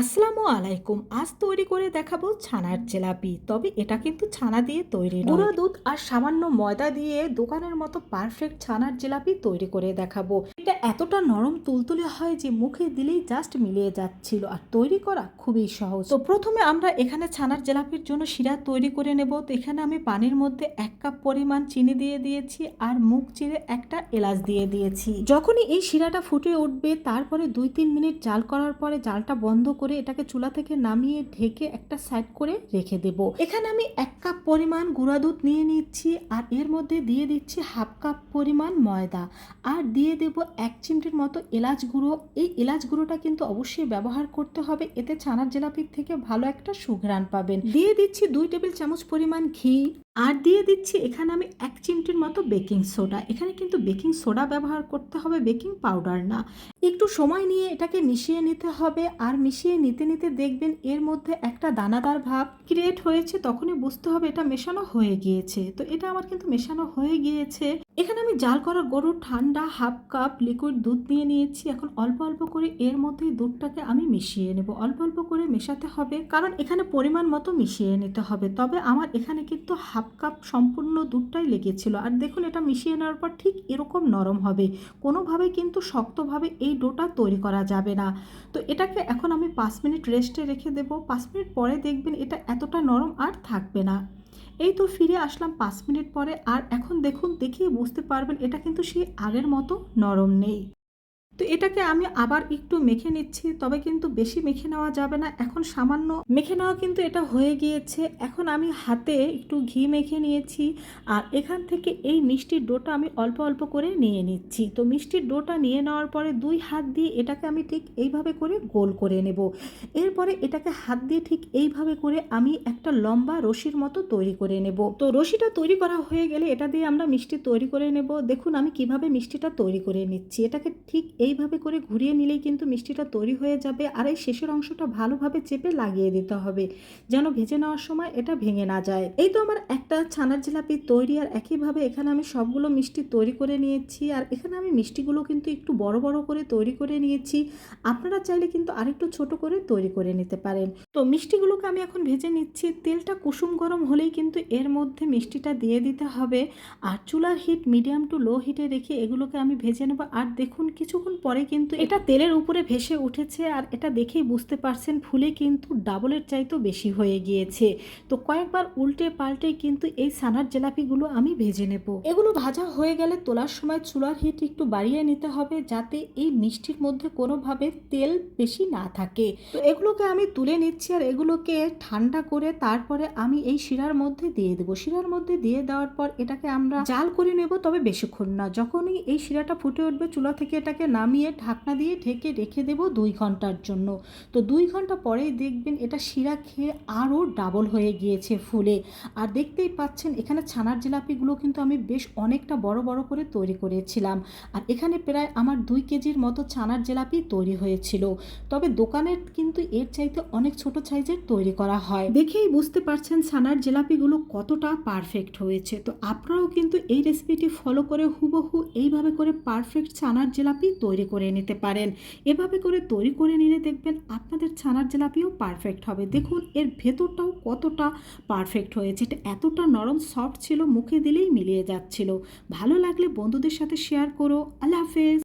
আসসালামু আলাইকুম। আজ তৈরি করে দেখাবো ছানার জেলাপি। তবে এটা কিন্তু ছানা দিয়ে তৈরি গুঁড়ো দুধ আর সামান্য ময়দা দিয়ে দোকানের মতো পারফেক্ট ছানার জেলাপি তৈরি করে দেখাবো। এটা এতটা নরম তুলতুলে হয় যে মুখে দিলেই জাস্ট মিলিয়ে যাচ্ছিল আর তৈরি করা খুবই সহজ। তো প্রথমে আমরা এখানে ছানার জেলাপির জন্য শিরা তৈরি করে নেব। তো এখানে আমি পানির মধ্যে এক কাপ পরিমাণ চিনি দিয়ে দিয়েছি আর মুখ চিরে একটা এলাচ দিয়ে দিয়েছি। যখনই এই শিরাটা ফুটে উঠবে, তারপরে দুই তিন মিনিট জাল করার পরে জালটা বন্ধ করে এটাকে চুলা থেকে নামিয়ে ঢেকে একটা সাইড করে রেখে দেব। এখানে আমি এক কাপ পরিমাণ গুঁড়া দুধ নিয়ে নিচ্ছি আর এর মধ্যে দিয়ে দিচ্ছি হাফ কাপ পরিমাণ ময়দা। আর দিয়ে দেব এক চিমটির মতো এলাচ গুঁড়ো। এই এলাচ গুঁড়োটা কিন্তু অবশ্যই ব্যবহার করতে হবে। এতে ছানার জেলাপির থেকে ভালো একটা সুঘ্রাণ পাবেন। দিয়ে দিচ্ছি দুই টেবিল চামচ পরিমাণ ঘি। আর দিয়ে দিচ্ছি এখানে আমি এক চিমটির মতো বেকিং সোডা। এখানে কিন্তু বেকিং সোডা ব্যবহার করতে হবে, বেকিং পাউডার না। একটু সময় নিয়ে এটাকে মিশিয়ে নিতে হবে। আর মিশিয়ে নিতে নিতে দেখবেন এর মধ্যে একটা দানাদার ভাব ক্রিয়েট হয়েছে, তখনই বুঝতে হবে এটা মেশানো হয়ে গিয়েছে। তো এটা আমার কিন্তু মেশানো হয়ে গিয়েছে। এখানে আমি জাল করা গরুর ঠান্ডা হাফ কাপ লিকুইড দুধ নিয়ে নিয়েছি। এখন অল্প অল্প করে এর মধ্যেই দুধটাকে আমি মিশিয়ে নেব। অল্প অল্প করে মেশাতে হবে, কারণ এখানে পরিমাণ মতো মিশিয়ে নিতে হবে। তবে আমার এখানে কিন্তু হাফ কাপ সম্পূর্ণ দুধটাই লেগেছিল। আর দেখুন, এটা মিশিয়ে নেওয়ার পর ঠিক এরকম নরম হবে। কোনোভাবে কিন্তু শক্তভাবে এই ডোটা তৈরি করা যাবে না। তো এটাকে এখন আমি পাঁচ মিনিট রেস্টে রেখে দেব। পাঁচ মিনিট পরে দেখবেন এটা এতটা নরম আর থাকবে না। এই তো ফিরে আসলাম পাঁচ মিনিট পরে। আর এখন দেখুন দেখিয়ে বুঝতে পারবেন এটা কিন্তু সেই আগের মতো নরম নেই। তো এটাকে আমি আবার একটু মেখে নিচ্ছি, তবে কিন্তু বেশি মেখে নেওয়া যাবে না। এখন সামান্য মেখে নেওয়া কিন্তু এটা হয়ে গিয়েছে। এখন আমি হাতে একটু ঘি মেখে নিয়েছি আর এখান থেকে এই মিষ্টির ডোটা আমি অল্প অল্প করে নিয়ে নিচ্ছি। তো মিষ্টির ডোটা নিয়ে নেওয়ার পরে দুই হাত দিয়ে এটাকে আমি ঠিক এইভাবে করে গোল করে নেব। এরপরে এটাকে হাত দিয়ে ঠিক এইভাবে করে আমি একটা লম্বা রশির মতো তৈরি করে নেব। তো রশিটা তৈরি করা হয়ে গেলে এটা দিয়ে আমরা মিষ্টি তৈরি করে নেব। দেখুন আমি কীভাবে মিষ্টিটা তৈরি করে নিচ্ছি। এটাকে ঠিক এইভাবে করে ঘুরিয়ে নিলেই কিন্তু মিষ্টিটা তৈরি হয়ে যাবে আর এই শেষের অংশটা ভালোভাবে চেপে লাগিয়ে দিতে হবে, যেন ভেজে নেওয়ার সময় এটা ভেঙে না যায়। এই তো আমার একটা ছানার জিলাপি তৈরি আর একইভাবে এখানে আমি সবগুলো মিষ্টি তৈরি করে নিয়েছি আর এখানে আমি মিষ্টিগুলো কিন্তু একটু বড় বড় করে তৈরি করে নিয়েছি। আপনারা চাইলে কিন্তু আরেকটু ছোট করে তৈরি করে নিতে পারেন। তো মিষ্টিগুলোকে আমি এখন ভেজে নিচ্ছি। তেলটা কুসুম গরম হলেই কিন্তু এর মধ্যে মিষ্টিটা দিয়ে দিতে হবে। আর চুলার হিট মিডিয়াম টু লো হিটে রেখে এগুলোকে আমি ভেজে নেব। আর দেখুন, কিছুক্ষণ পরে কিন্তু এটা তেলের উপরে ভেসে উঠেছে আর এটা দেখেই বুঝতে পারছেন, ফুলে কিন্তু ডাবলের চাইতেও বেশি হয়ে গিয়েছে। তো কয়েকবার উল্টে পাল্টে কিন্তু এই সানার জিলাপিগুলো আমি ভেজে নেব। এগুলো ভাজা হয়ে গেলে তোলার সময় চুলার হিট একটু বাড়িয়ে নিতে হবে যাতে এই মিষ্টির মধ্যে কোনোভাবে তেল বেশি না থাকে। তো এগুলোকে আমি তুলে নিচ্ছি আর এগুলোকে ঠান্ডা করে তারপরে আমি এই শিরার মধ্যে দিয়ে দেবো। শিরার মধ্যে দিয়ে দেওয়ার পর এটাকে আমরা জাল করে নেব, তবে বেশিক্ষণ না। যখনই এই শিরাটা ফুটে উঠবে, চুলা থেকে এটাকে নামিয়ে ঢাকনা দিয়ে ঢেকে রেখে দেব দুই ঘণ্টার জন্য। তো দুই ঘণ্টা পরেই দেখবেন এটা শিরা খেয়ে আরও ডাবল হয়ে গিয়েছে ফুলে। আর দেখতেই পাচ্ছেন, এখানে ছানার জিলাপিগুলো কিন্তু আমি বেশ অনেকটা বড় বড় করে তৈরি করেছিলাম। আর এখানে প্রায় আমার দুই কেজির মতো ছানার জিলাপি তৈরি হয়েছিল। তবে দোকানের কিন্তু এর চাইতে অনেক ছোট সাইজের তৈরি করা হয়। দেখেই বুঝতে পারছেন ছানার জিলাপিগুলো কতটা পারফেক্ট হয়েছে। তো আপনারাও কিন্তু এই রেসিপিটি ফলো করে হুবহু এইভাবে করে পারফেক্ট ছানার জিলাপি তৈরি করে নিতে পারেন। এভাবে করে তৈরি করে নিলে দেখবেন আপনাদের ছানার জিলাপিও পারফেক্ট হবে। দেখুন, এর ভেতরটাও কতটা পারফেক্ট হয়েছে। এটা এতটা নরম সফট ছিল, মুখে দিলেই মিলিয়ে যাচ্ছিল। ভালো লাগলে বন্ধুদের সাথে শেয়ার করো। আল্লাহ হাফেজ।